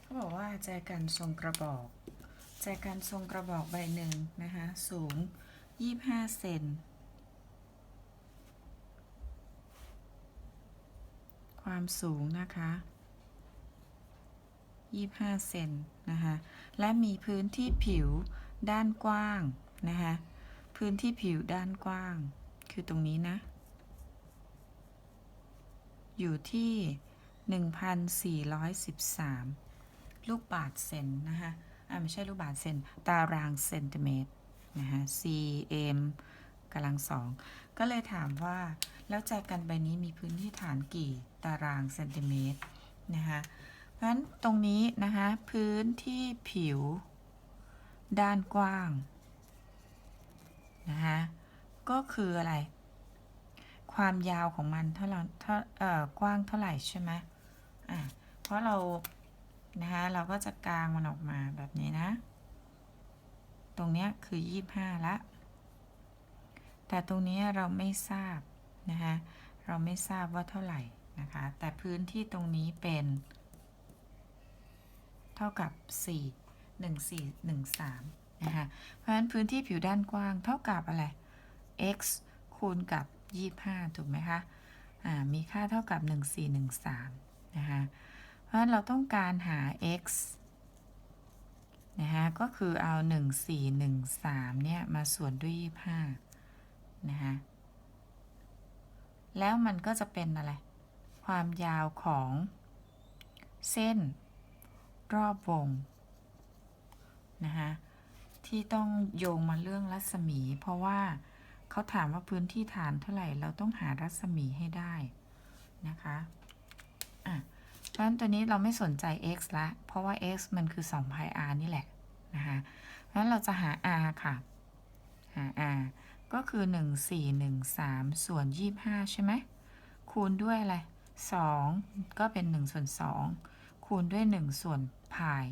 เขาบอกว่าแจกันทรงกระบอก แจกันทรงกระบอกใบหนึ่งนะคะสูง 25 เซนความสูงนะคะ25 เซนนะคะ และมีพื้นที่ผิวด้านกว้างนะคะ พื้นที่ผิวด้านกว้าง คือตรงนี้นะ อยู่ที่ 1,413 ลูกบาทเซนนะคะอ่าไม่ใช่ลูกบาทเซน ตารางเซนติเมตรนะคะ cm กำลังสองก็เลยถามว่า แล้วแจกันใบนี้มีพื้นที่ฐานกี่ตารางเซนติเมตรนะคะเพราะฉะนั้นตรงนี้นะคะพื้นที่ผิว ด้านกว้างนะคะก็คืออะไร ความยาวของมันเท่าไหร่เท่าเอ่อกว้างเท่าไหร่ใช่ไหม อะเพราะเรานะคะเราก็จะกางมันออกมาแบบนี้นะ ตรงเนี้ยคือ 25 ละ แต่ตรงนี้เราไม่ทราบนะคะเราไม่ทราบว่าเท่าไหร่นะคะ แต่พื้นที่ตรงนี้เป็น เท่ากับ 4 1 4 1 3นะคะ เพราะฉะนั้นพื้นที่ผิวด้านกว้างเท่ากับอะไร x คูณกับ 25 ถูกไหมคะ อ่า มีค่าเท่ากับ 1413 นะคะ เพราะฉะนั้นเราต้องการหา x นะคะก็คือเอา 1413 เนี่ย มาส่วนด้วย 25 นะคะแล้วมันก็จะเป็นอะไร ความยาวของเส้นรอบวงนะคะที่ต้องโยงมาเรื่องรัศมี เพราะว่าเขาถามว่าพื้นที่ฐานเท่าไหร่ เราต้องหารัศมีให้ได้นะคะ อะเพราะฉะนั้นตัวนี้เราไม่สนใจ x ละ เพราะว่า x มันคือ2 pi r นี่แหละนะคะเพราะฉะนั้นเราจะหา r ค่ะ หา r ก็คือ 1413 ส่วน 25 ใช่ไหม คูณด้วยอะไร 2 ก็เป็น 1 ส่วน 2 คูณด้วย 1 ส่วนพาย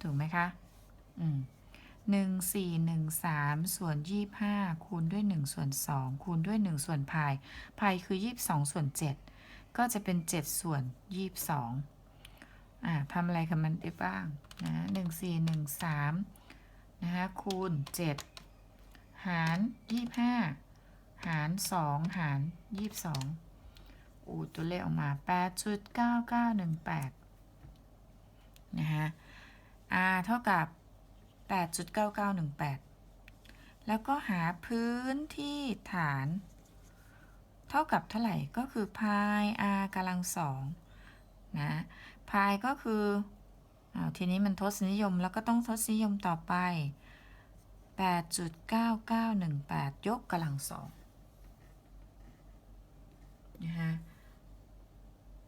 ถูกไหมคะ อืมหนึ่งสี่หนึ่งสามส่วนยี่ห้าคูณด้วยหนึ่งส่วนสองคูณด้วยหนึ่งส่วนพายพายคือยี่สองส่วนเจ็ด ก็จะเป็นเจ็ดส่วนยี่สองอ่าทำอะไรกับมันได้บ้างนะหนึ่งสี่หนึ่งสามนะคะคูณเจ็ดหารยี่ห้าหารสองหารยี่สองอูตัวเลขออกมาแปดจุดเก้าเก้าหนึ่งแปดนะคะ r เท่ากับ 8.9918 แล้วก็หาพื้นที่ฐาน เท่ากับเท่าไหร่ก็คือพาย r กำลังสองนะพายก็คืออาวทีนี้มันทศนิยมแล้วก็ต้องทศนิยมต่อไป 8.9918 ยกกำลังสองนะคะ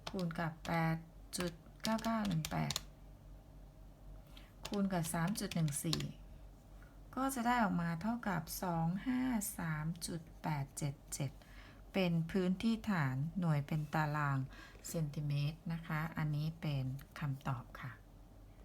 คูณกับ 8.9918 คูณกับ 3.14 ก็จะได้ออกมาเท่ากับ 253.877 เป็นพื้นที่ฐานหน่วยเป็นตารางเซนติเมตรนะคะ อันนี้เป็นคำตอบค่ะ